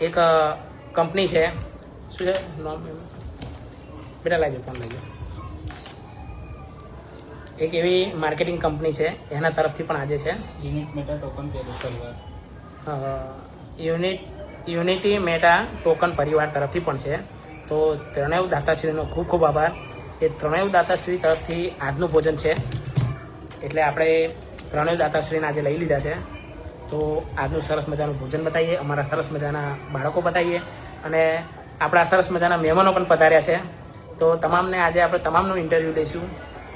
એક કંપની છે. શું છે? નામ બેટા લાગજો ફોન લાગજો એક એવી માર્કેટિંગ કંપની છે. એના તરફથી પણ આજે છે. યુનિટ મેટા ટોકન પરિવાર. યુનિટ યુનિટી મેટા ટોકન પરિવાર તરફથી પણ છે. તો ત્રણેય દાતાશ્રીનો ખૂબ ખૂબ આભાર. એ ત્રણેય દાતાશ્રી તરફથી આજનું ભોજન છે. એટલે આપણે ત્રણેય દાતાશ્રીને આજે લઈ લીધા છે. તો આજનું સરસ મજાનું ભોજન બતાવીએ, અમારા સરસ મજાના બાળકો બતાવીએ અને આપણા સરસ મજાના મહેમાનો પણ પધાર્યા છે. તો તમામને આજે આપણે તમામનું ઇન્ટરવ્યૂ લઈશું.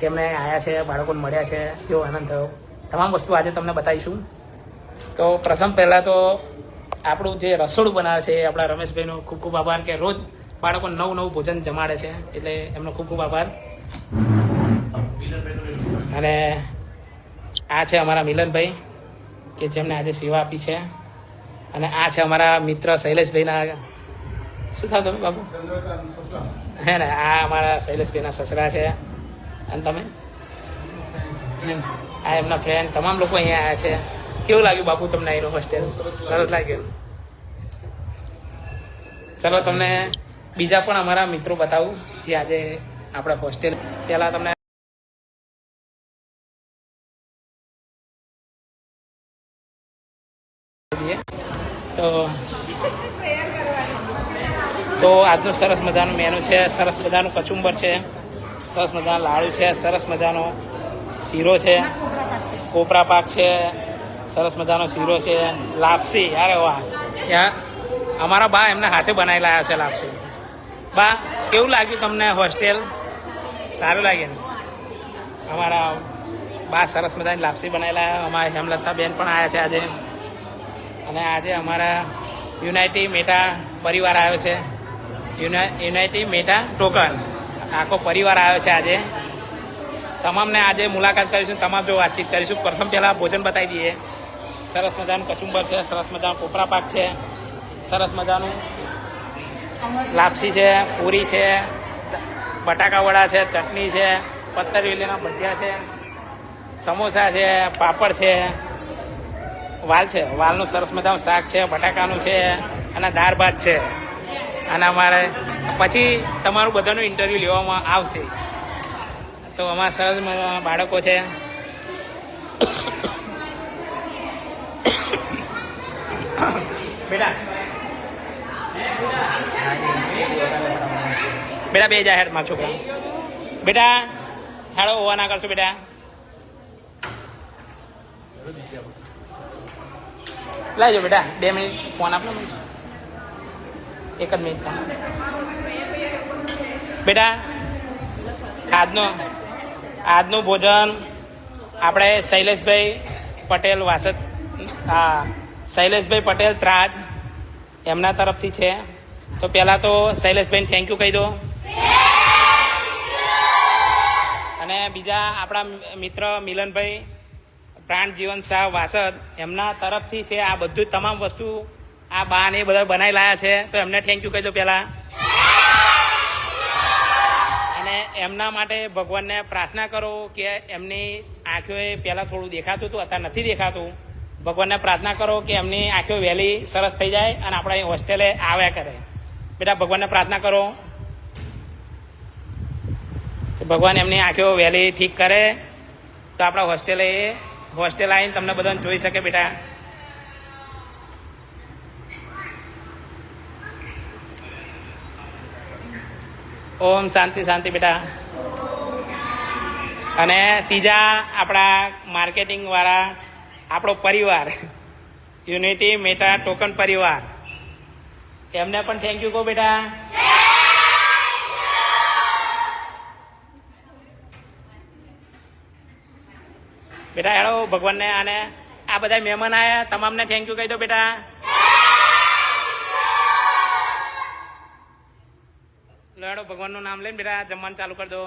કે એમને આવ્યા છે, બાળકોને મળ્યા છે, કેવો આનંદ થયો. તમામ વસ્તુ આજે તમને બતાવીશું. તો પ્રથમ પહેલાં તો આપણું જે રસોડું બનાવે છે એ આપણા રમેશભાઈનો ખૂબ ખૂબ આભાર કે રોજ બાળકોને નવું નવું ભોજન જમાડે છે, એટલે એમનો ખૂબ ખૂબ આભાર. અને આ છે અમારા મિલનભાઈ. કે જેમને આજે સેવા આપી છે. અને આ છે અમારા મિત્ર શૈલેષભાઈના. શું થાવ તમે બાબુ હે ને આ અમારા શૈલેષભાઈના સસરા છે. અને તમે? આ એમના ફ્રેન્ડ. તમામ લોકો અહીંયા આવ્યા છે. કેવું લાગ્યું બાપુ તમને અહીંનું હોસ્ટેલ? સરસ લાગ્યું. ચલો તમને બીજા પણ અમારા મિત્રો બતાવું જે આજે આપણા હોસ્ટેલ. પહેલાં તમને તો આજનું સરસ મજાનું મેનુ છે, સરસ મજાનું કચુંબર છે, સરસ મજાનું લાડુ છે, સરસ મજાનો શીરો છે, કોપરા પાક છે, સરસ મજાનો શીરો છે, લાપસી. અરે વાહ. અમારા બા એમને હાથે બનાવી લાયા છે લાપસી. બા, કેવું લાગ્યું તમને હોસ્ટેલ? સારું લાગે ને? અમારા બા સરસ મજાની લાપસી બનાવી લાવ્યા અમારા હેમલતા બેન પણ આવ્યા છે આજે. અને આજે અમારા યુનાઇટી મેટા પરિવાર આવ્યો છે. Unity meta token. આખો પરિવાર આવ્યો છે આજે. તમામને આજે મુલાકાત કરીશું, તમામ જો વાતચીત કરીશું. પ્રથમ પહેલાં ભોજન બતાવી દઈએ. સરસ મજાનું કચુંબર છે, સરસ મજાનું કોપરા પાક છે, સરસ મજાનું લાપસી છે, પૂરી છે, બટાકા વડા છે, ચટણી છે પત્તરવેલીના ભજીયા છે, સમોસા છે, પાપડ છે, વાલ છે. વાલનું સરસ મજાનું શાક છે, બટાકાનું છે, અને દાળ ભાત છે. અને અમારે પછી તમારું બધાનું ઇન્ટરવ્યૂ લેવામાં આવશે. તો અમારા સરસ બાળકો છે. બેટા. બેટા બે જા હેડ છોકરા. બેટા, હેડો હોવા ના કરશો બેટા. લાવજો બેટા, બે મિનિટ ફોન આપો. એક જ મિનિટ બેટા, આજનો, આજનું ભોજન આપણે શૈલેષભાઈ પટેલ વાસદ, હા, શૈલેષભાઈ પટેલ ત્રાજ એમના તરફથી છે. તો પહેલાં તો શૈલેષભાઈને થેન્ક યુ કહી દો. અને બીજા આપણા મિત્ર મિલનભાઈ પ્રાણ જીવન શાહ વાસદ એમના તરફથી છે. આ બધું તમામ વસ્તુ આ બા ને એ બધા બનાવી લાયા છે, તો એમને થેન્ક યુ કહી દો પહેલાં. અને એમના માટે ભગવાનને પ્રાર્થના કરો કે એમની આંખોએ પહેલાં થોડું દેખાતું હતું, અત્યારે નથી દેખાતું. ભગવાનને પ્રાર્થના કરો કે એમની આંખો વહેલી સરસ થઈ જાય અને આપણે અહીં હોસ્ટેલે આવ્યા કરે. બેટા, ભગવાનને પ્રાર્થના કરો. કે ભગવાન એમની આંખો વહેલી ઠીક કરે. તો આપણા હોસ્ટેલે હોસ્ટેલ આવીને તમને બધાને જોઈ શકે બેટા. ઓમ શાંતિ શાંતિ બેટા. અને ત્રીજા આપણા માર્કેટિંગ વાળા, આપણો પરિવાર, યુનિટી મેટા ટોકન પરિવાર. એમને પણ થેન્ક યુ કહો બેટા. બેટા, હેડો, ભગવાનને અને આ બધા મહેમાન આવ્યા તમામને થેન્ક યુ કહી દો બેટા. હેડો ભગવાનનું નામ લઈને બેટા જમવાનું ચાલુ કરી દો.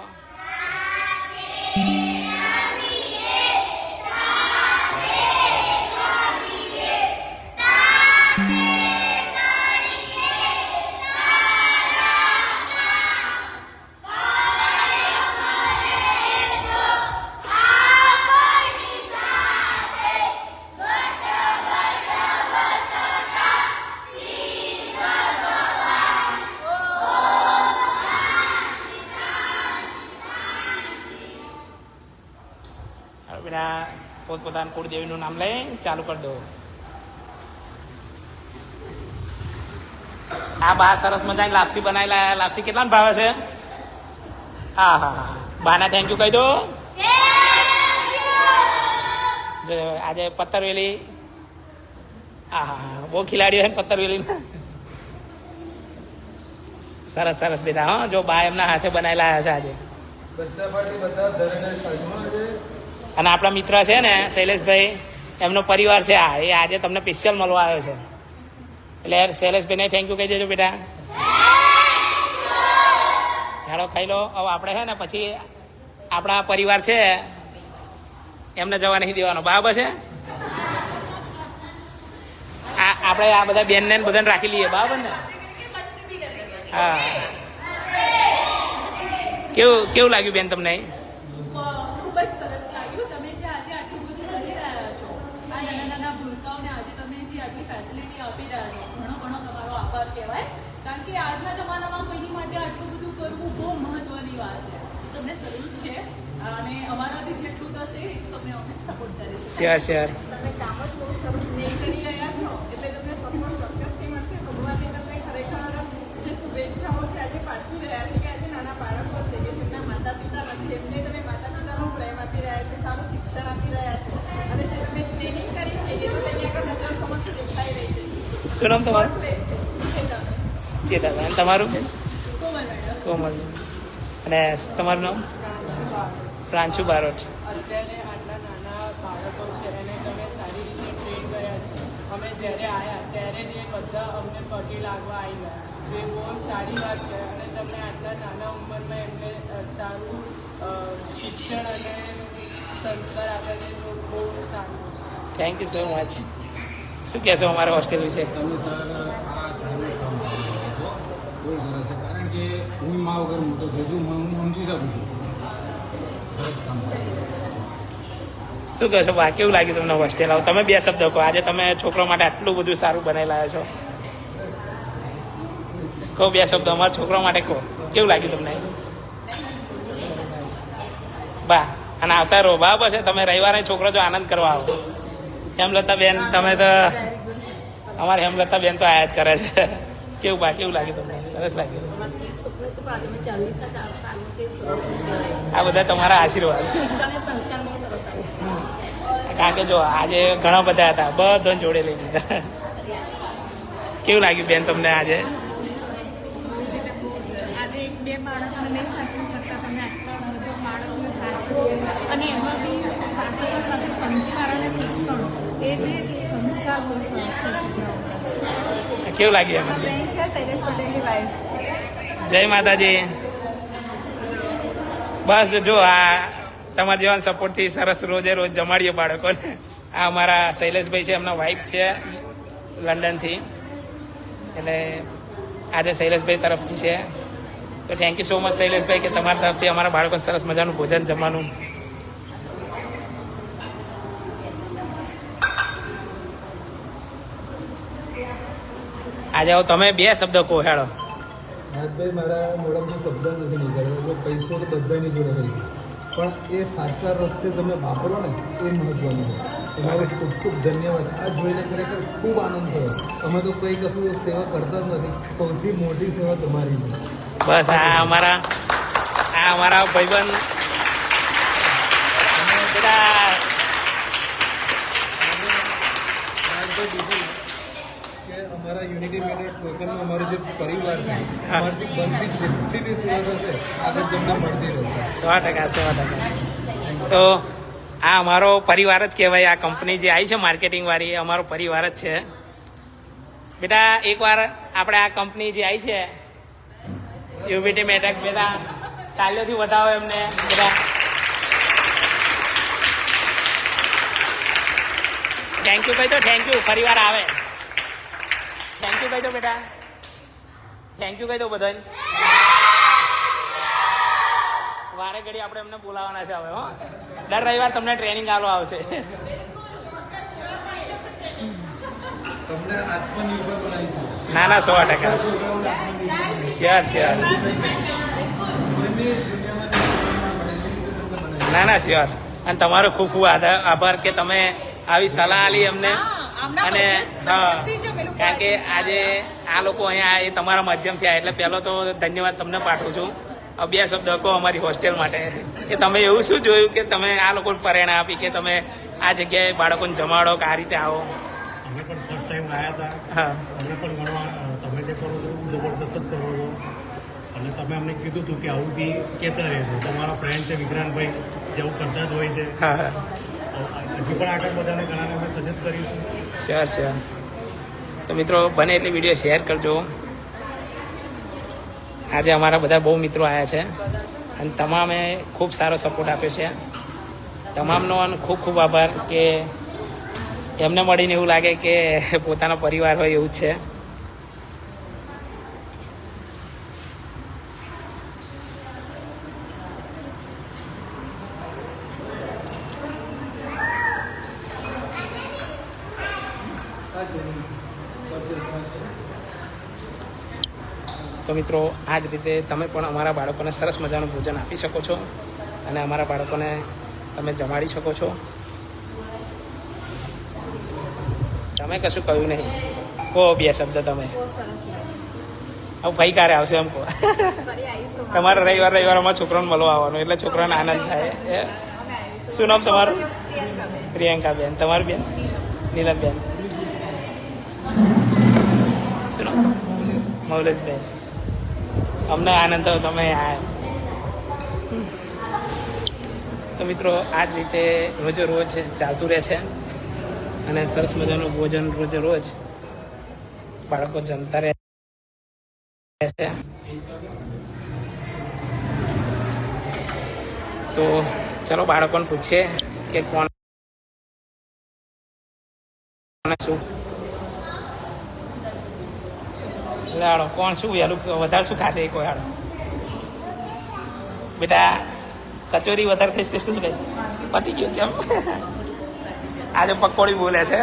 પોતપોતાના કુળદેવીનું નામ લઈ ચાલુ કરી દો આ બા સરસ મજાની લાપસી બનાવેલા લાપસી કેટલાને ભાવે છે હા હા હા બાના થેન્ક યુ કહી દો આજે પત્તરવેલી હા હા હા બહુ ખિલાડીઓ છે પત્તરવેલી સરસ સરસ બેટા હા જો બા એમના હાથે બનાવેલા છે આજે બધા ધરીને અને આપણા મિત્ર છે ને, શૈલેષભાઈ, એમનો પરિવાર છે આ. એ આજે તમને સ્પેશિયલ મળવા આવ્યો છે. એટલે શૈલેષભાઈને થેન્ક યુ કહી દેજો બેટા. હેડો ખાઈ લો. હવે આપણે છે ને, પછી આપણા પરિવાર છે, એમને જવા નહીં દેવાનો. બરાબર છે? આ, આપણે આ બધા બેનને બધાને રાખી લઈએ. બરાબર ને? હા. કેવું કેવું લાગ્યું બેન તમને ખૂબ જ સરસ લાગ્યું તમે જે આજે આટલું બધું કરી રહ્યા છો આ નાના નાના ભૂલકાઓને આજે તમે જે આટલી ફેસિલિટી આપી રહ્યા છો ઘણો ઘણો તમારો આભાર કહેવાય કારણ કે આજના જમાનામાં કોઈની માટે આટલું બધું કરવું બહુ મહત્વની વાત છે. તમને જરૂર છે. અને અમારાથી જેટલું થશે એટલું તમને અમે સપોર્ટ કરીશું શ્યોર શ્યોર તમે કામ જ બહુ સરસ નહીં કરી રહ્યા છો. એટલે તમને સપોર્ટ ચોક્કસથી મળશે. ભગવાનને તમને ખરેખર જે શુભેચ્છાઓ છે આજે પાઠવી રહ્યા છે કે આજે નાના બાળકો છે કે જેમના માતા પિતા નથી એમને તમે માતા પિતાનો પ્રેમ આપી રહ્યા છે સારું શિક્ષણ આપી રહ્યા છો. અને જે તમે ટ્રેનિંગ કરી છે એ તો તેની આગળ નજર સમક્ષ દેખાઈ રહી છે. શું નામ તમારું? તમે ચેતાબેન તમારું? કોમલ. અને તમારું નામ? પ્રાંશુ બારોટ. અત્યારે આટલા નાના બાળકો છે એને તમે સારી રીતે ટ્રેન કર્યા છે અમે જ્યારે આવ્યા ત્યારે જ એ બધા અમને પગે લાગવા આવી ગયા એ બહુ સારી વાત છે અને તમે આટલા નાના ઉંમરમાં એમને સારું શિક્ષણ અને સંસ્કાર આપ્યા છે બહુ સારું. થેન્ક યુ સો મચ શું કહેશો અમારા હોસ્ટેલ વિશે તમે સર આ સારું કામ કરો છો બહુ સરસ છે કારણ કે હું મા વગર મોટો થયો છું હું સમજી શકું છું. શું કહો છો? બા કેવું લાગ્યું તમને હોસ્ટેલ આવો તમે બે શબ્દ કહો. આજે તમે છોકરો માટે આટલું બધું સારું બનાવી લાવ્યા છો. કહો બે શબ્દ અમારા છોકરા માટે કહો. કેવું લાગ્યું તમને? બા અને આવતા રહો બા બસ તમે રવિવારે છોકરો જો આનંદ કરવા આવો. હેમલતા બેન, તમે તો અમારે હેમલતા બેન તો આયા જ કરે છે. કેવું બા કેવું લાગ્યું તમને? સરસ લાગ્યું. આ બધા તમારા આશીર્વાદ. કારણ કે જો આજે ઘણા બધા હતા બધાને જોડે લઈ દીધા કેવું લાગ્યું બેન તમને આજે? અને એમાં બી સાથે સંસ્કાર અને શિક્ષણ. એ બે સંસ્કાર બહુ સરસ છે કેવું લાગ્યું એમ? શૈલેષ પટેલની વાઈફ જય માતાજી. બસ જો આ તમારા જેવા સપોર્ટથી સરસ રોજે રોજ જમાડીએ બાળકોને. આ અમારા શૈલેષભાઈ છે, એમના વાઈફ છે લંડનથી. એટલે આજે શૈલેષભાઈ તરફથી છે. તો થેન્ક યુ સો મચ શૈલેષભાઈ કે તમારા તરફથી અમારા બાળકોને સરસ મજાનું ભોજન જમવાનું. આજે તમે બે શબ્દ કહો હેડો રાજભાઈ મારા મોઢામાંથી શબ્દ નથી નીકળ્યો એટલે પૈસો તો બધાની જોડે રહી પણ એ સાચા રસ્તે તમે વાપરો ને એ મહત્વનું છે. તમારો ખૂબ ખૂબ ધન્યવાદ. આ જોઈને ખરેખર ખૂબ આનંદ થયો. અમે તો કંઈ કશું સેવા કરતા જ નથી. સૌથી મોટી સેવા તમારી છે. બસ આ અમારા આ અમારા ભાઈબંધ. બધા અમારા યુનિટી મીડિયા પ્રોગ્રામમાં અમારો જે પરિવાર છે, અમારાથી બનતી જેટલી બી સેવા થશે, આગળ તમને મળતી રહેશે. સો ટકા સો ટકા. તો આ અમારો પરિવાર જ કહેવાય, આ કંપની જે આવી છે માર્કેટિંગ વાળી એ અમારો પરિવાર જ છે. બેટા, એકવાર આપણે આ કંપની જે આવી છે, યુબીટી મેટક, બેટા, તાલીઓથી વધાવો એમને બધા થેન્ક યુ ભાઈ, તો થેન્ક યુ ફરીવાર આવે. થેન્ક યુ કહી દો બેટા. થેન્ક યુ કહી દો બધાને. વારે ઘડી આપણે એમને બોલાવવાના છે હવે હો. દર રવિવાર તમને ટ્રેનિંગ આલો આવશે. ના ના સો ટકા. Sure sure. ના ના શ્યોર અને તમારો ખૂબ ખૂબ આભાર કે તમે આવી સલાહ આલી અમને. અને લોકો કારણ કે આજે આ લોકો અહીંયા એ તમારા માધ્યમથી આવ્યા એટલે પહેલો તો ધન્યવાદ તમને પાઠવું છું. બે શબ્દ કહો અમારી હોસ્ટેલ માટે. કે તમે એવું શું જોયું કે તમે આ લોકોને પ્રેરણા આપી કે તમે આ જગ્યાએ બાળકોને જમાડો કે આ રીતે આવો? અમે પણ ફર્સ્ટ ટાઈમ આવ્યા હતા. હા. અમને પણ ઘણો તમે જે કરો છો જબરજસ્ત જ કરો છો. અને તમે અમને કીધું હતું કે આવું બી કહેતા રહેજો. તમારા ફ્રેન્ડ છે વિક્રાંતભાઈ જેવું કરતા જ હોય છે. હા હા. તો હજી પણ તો મિત્રો, બને એટલી વીડિયો શેર કરજો. આજે અમારા બધા બહુ મિત્રો આવ્યા છે. અને તમામે ખૂબ સારો સપોર્ટ આપ્યો છે. તમામનો ખૂબ ખૂબ આભાર કે એમને મળીને એવું લાગે કે પોતાનો પરિવાર હોય એવું જ છે. મિત્રો આ જ રીતે તમે પણ અમારા બાળકોને સરસ મજાનું ભોજન આપી શકો છો અને અમારા બાળકોને તમે જમાડી શકો છો. તમે કશું કહ્યું નહીં. કહો બે શબ્દ તમે. હવે ભાઈ ક્યારે આવશે એમ કહો. તમારે રવિવાર રવિવાર અમારા છોકરાને મળવા આવવાનું એટલે છોકરાને આનંદ થાય શું નામ તમારું? પ્રિયંકા બેન તમારું બેન? નીલમબેન. શું નામ? મૌલેશભાઈ અમને આનંદ થયો, તમે આ તો મિત્રો આ જ રીતે રોજે રોજ ચાલતું રહે છે. અને સરસ મજાનું ભોજન રોજે રોજ બાળકો જમતા રહે છે. તો ચલો બાળકોને પૂછીએ કે કોણ શું? લાડો કોણ શું વહેલું વધારે શું ખાશે એ કોઈ હાડો બેટા, કચોરી વધારે ખાઈશ કે શું ખાઈ પતી ગયું કેમ? આજે પકોડી બોલે છે.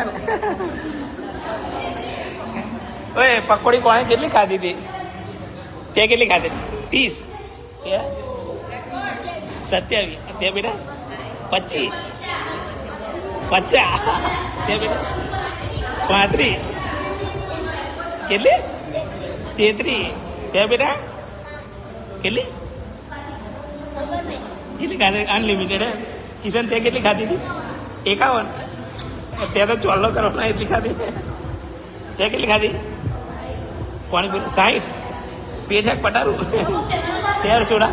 ઓય, પકોડી કોણે કેટલી ખાધી હતી? તે કેટલી ખાધી ત્રીસ. તે સત્યાવીસ. તે બેટા? પચીસ. પચાસ. તે બેટા? પાંત્રીસ. કેટલી? તેત્રી. તે બેટા? કેટલી? કેટલી ખાધી? અનલિમિટેડ કિશન તે કેટલી ખાધી હતી? એકાવન. તે તો ચોલ્લો કરવાના એટલી ખાધી તે કેટલી ખાધી? બોલે સાઠ પેટ હે પટારું. તેર સોડા?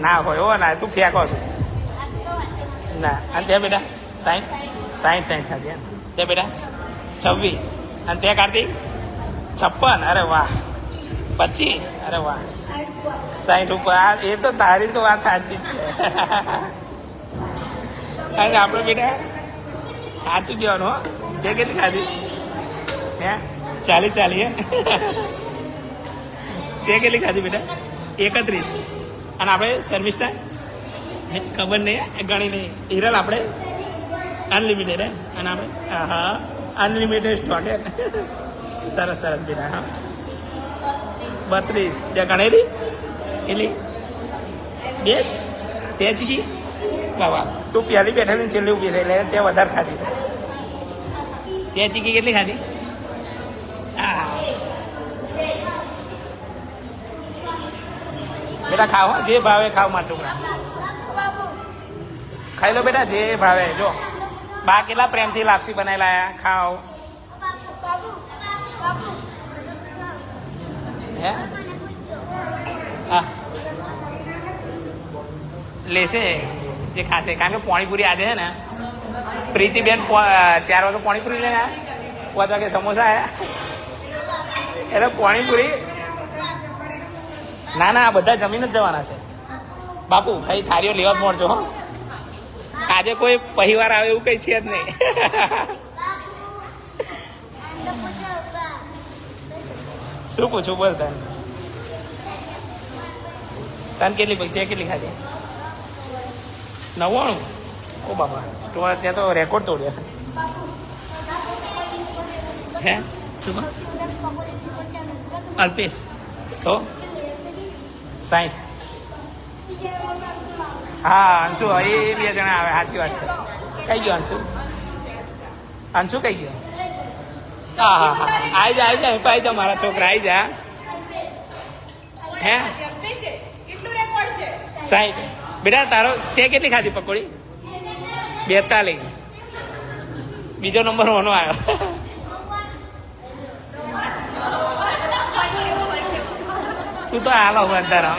ના હોય, હો, ના, તું ફેંકો છો. ના, અને ત્યાં બેટા? સાઠ સાઠ સાઠ ખાધી ત્યાં બેટા? છવ્વીસ. અને તે કાર્તિક? છપ્પન, અરે વાહ. પચીસ, અરે વાહ. સાઠ ઉપર. એ તો તારી તો વાત સાચી જ છે. આપણે બેટા સાચું કહેવાનું, હો. તે કેટલી ખાધી? હે? ચાલી ચાલી હે? તે કેટલી ખાધી બેટા? એકત્રીસ. અને આપણે સર્વિસના ખબર નહીં ગણી નહીં. હિરલ આપણે અનલિમિટેડ હે? અને આપણે હા અનલિમિટેડ સ્ટોક હે? સરસ સરસ બેટા હા. બત્રીસ. ત્યાં ગણેલી એટલી બે? તે ચીકી બાબા તું પહેલી બેઠેલી છેલ્લી ઊભી થઈ, એટલે તે વધારે ખાધી છે. તે ચીકી કેટલી ખાધી? બેટા, ખાવ જે ભાવે ખાવ મારા છોકરા. ખાઈ લો બેટા, જે ભાવે. જો. બા કેટલા પ્રેમથી લાપસી બનાવી લાયા ખાઓ. હે હા લેશે જે ખાશે કારણ કે પાણીપુરી આજે છે ને પ્રીતિબેન ચાર વાગે પાણીપુરી લઈને પાંચ વાગે સમોસા આવ્યા એટલે પાણીપુરી ના ના આ બધા જમીન જ જવાના છે બાપુ ભાઈ થાળીઓ લેવા જ મળજો આજે કોઈ પરિવાર આવે એવું કઈ છે જ નહીં શું પૂછું, બોલ તને. તને કેટલી પૈસા ત્યાં કેટલી ખાધી? નવ્વાણું? ઓ બાબા સ્ટોર ત્યાં તો રેકોર્ડ તોડ્યો. હે? શું? અલ્પેશ. તો? સાઠ હા, અંશુ, એ બે જણા આવે, સાચી વાત છે. કઈ ગયો અંશુ? અંશુ કઈ ગયો? હા હા હા આવી જા આવી જા પાઈ જા મારા છોકરા આવી જા. હે? સાઈડ બેટા, તારો તે કેટલી ખાધી પકોડી? બેતાલીસ. બીજો નંબર ઓનો આવ્યો. તું તો હાલો અંધારામ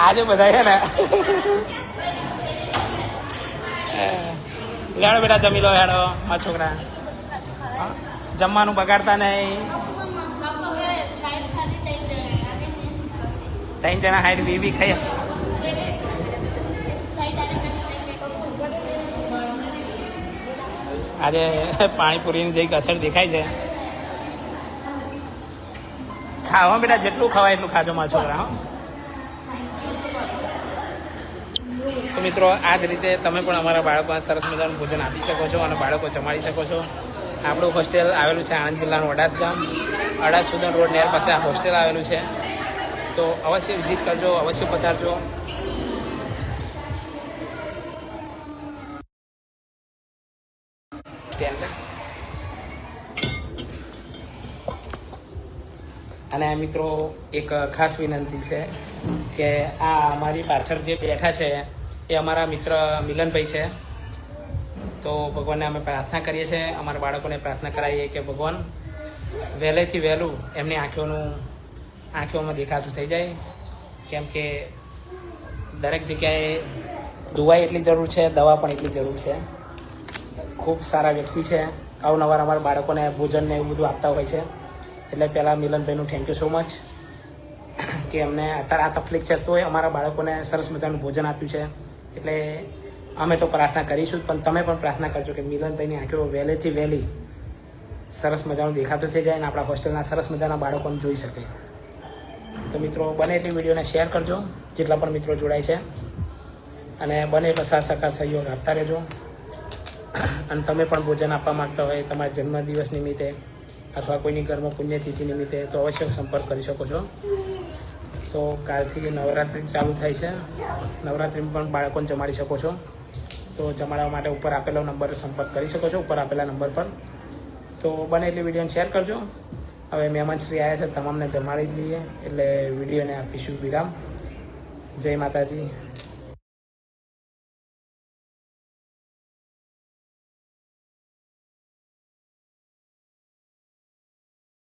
આજે બધા છે ને હેડો બેટા, જમી લો, હેડો, મારા છોકરા. જમવાનું બગાડતા નહીં. ત્રણ જણા હાઈટ બી બી ખાઈ આજે પાણીપુરીની જઈ અસર દેખાય છે. ખાવા બેટા, જેટલું ખવાય એટલું ખાજો મારા છોકરા, હો. તો મિત્રો, આ જ રીતે તમે પણ અમારા બાળકોને સરસ મજાનું ભોજન આપી શકો છો અને બાળકો જમાડી શકો છો. આપણું હોસ્ટેલ આવેલું છે આણંદ જિલ્લાનું અડાસ ગામ. અડાસ રોડ નેર પાસે આ હોસ્ટેલ આવેલું છે. તો અવશ્ય વિઝિટ કરજો, અવશ્ય પધારજો. અને મિત્રો, એક ખાસ વિનંતી છે કે આ અમારી પાછળ જે બેઠા છે એ અમારા મિત્ર મિલનભાઈ છે. તો ભગવાનને અમે પ્રાર્થના કરીએ છીએ, અમારા બાળકોને પ્રાર્થના કરાવીએ કે ભગવાન વહેલેથી વહેલું એમની આંખોનું, આંખોમાં દેખાતું થઈ જાય. કેમ કે દરેક જગ્યાએ દુવાઈ એટલી જરૂર છે, દવા પણ એટલી જરૂર છે. ખૂબ સારા વ્યક્તિ છે. અવનવાર અમારા બાળકોને ભોજન ને એવું બધું આપતા હોય છે. એટલે પહેલાં મિલનભાઈનું થેન્ક યુ સો મચ કે એમને અત્યારે આ તકલીફ છે, તોય અમારા બાળકોને સરસ મજાનું ભોજન આપ્યું છે. એટલે અમે તો પ્રાર્થના કરીશું પણ તમે પણ પ્રાર્થના કરજો કે મિલનભાઈની આંખો વહેલેથી વહેલી સરસ મજાનું દેખાતું થઈ જાય અને આપણા હોસ્ટેલના સરસ મજાના બાળકોને જોઈ શકે. તો મિત્રો, બને એટલી વિડીયોને શેર કરજો, જેટલા પણ મિત્રો જોડાય છે. અને બને એટલો સાથ સહકાર સહયોગ આપતા રહેજો. અને તમે પણ ભોજન આપવા માંગતા હોય, તમારા જન્મદિવસ નિમિત્તે અથવા કોઈની ઘરમાં પુણ્યતિથિ નિમિત્તે, તો અવશ્ય સંપર્ક કરી શકો છો. તો કાલથી નવરાત્રિ ચાલુ થાય છે. નવરાત્રિમાં પણ બાળકોને જમાડી શકો છો. તો જમાડવા માટે ઉપર આપેલો નંબર સંપર્ક કરી શકો છો, ઉપર આપેલા નંબર પર. તો બને એટલી વિડીયોને શેર કરજો. હવે મહેમાન શ્રી આવ્યા છે, તમામને જમાડી જ લઈએ એટલે વિડીયોને આપીશું વિરામ. જય માતાજી.